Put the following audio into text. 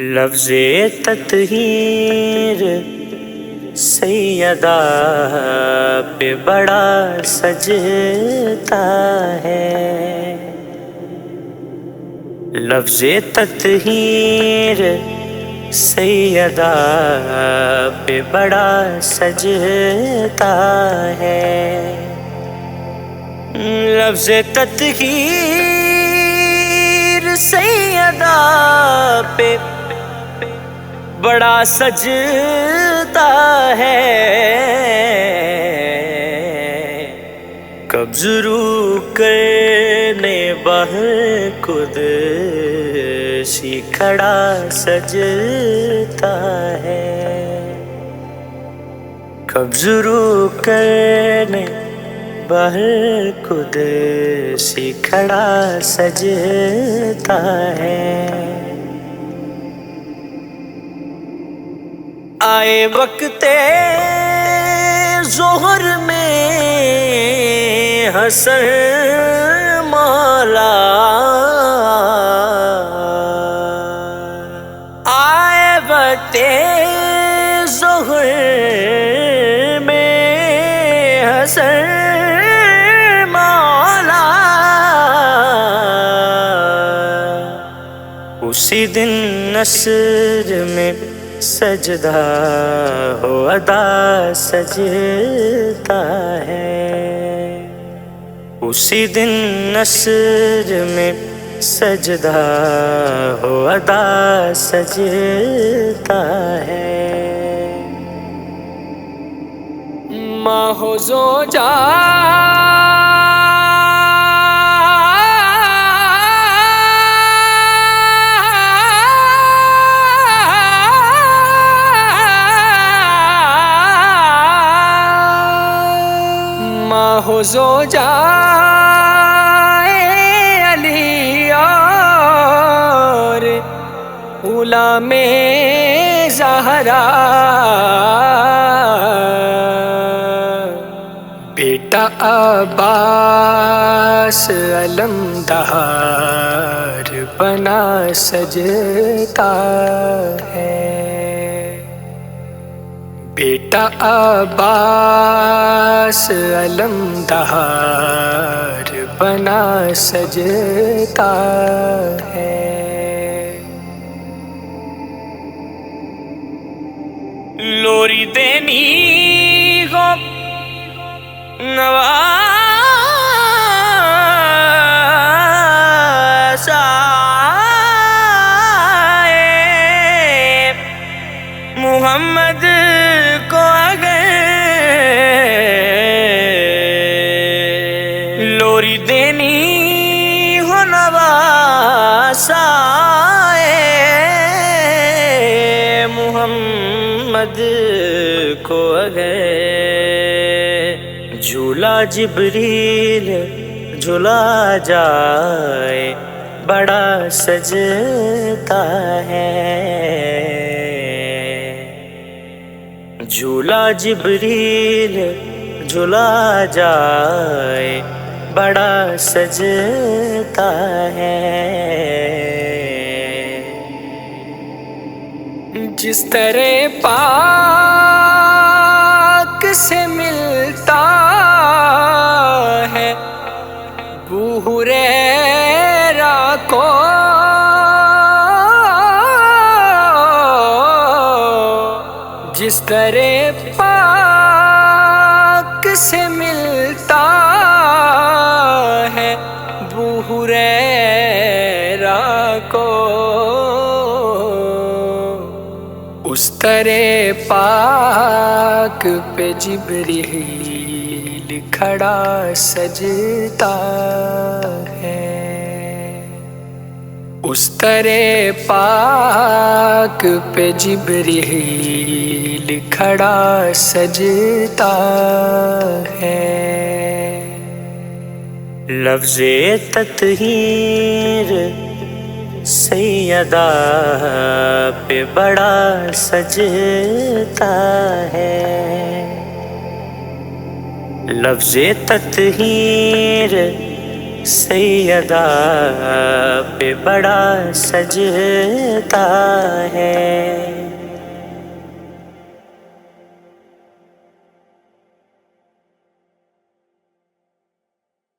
लफ्ज़ ततहीर सैयदा पे बड़ा सजता है। लफ्ज़ ततहीर सैयदा पे बड़ा सजता है। लफ्ज़ ततहीर सैयदा पे बड़ा सजता है। कब्जरू करने बहर खुद सी खड़ा सजता है। कब्जरू करने बहर खुद सी खड़ा सजता है। आए वक्ते जोहर में हसन माला। आए वक्ते जोहर में हसन उसी दिन नसर में सजदा हो, अदा सजता है। उसी दिन नसर में सजदा हो, अदा सजता है। माहो जो जा। माहो जो जाए अली और उला में जहरा। बेटा अब्बास अलमदार बना सजता है। बेटा अब्बास अलमदार बना सजता है। लोरी देनी हो नवासाए देनी हो नवासाए मोहम्मद को अगर झूला जिबरील झूला जाए, बड़ा सजता है। झूला जिबरील झूला जाए बड़ा सजता है। जिस तरह पाक से मिलता है बूहरे को जिस तरह पाक से मिलता बूहरे को उस तरह पाक पे जिब्रील खड़ा सजता है। उस तरह पाक पे जिब्रील खड़ा सजता है। लफ्ज़ ततहीर सैयदा पे बड़ा सजता है। लफ्ज़ ततहीर सैयदा पे बड़ा सजता है।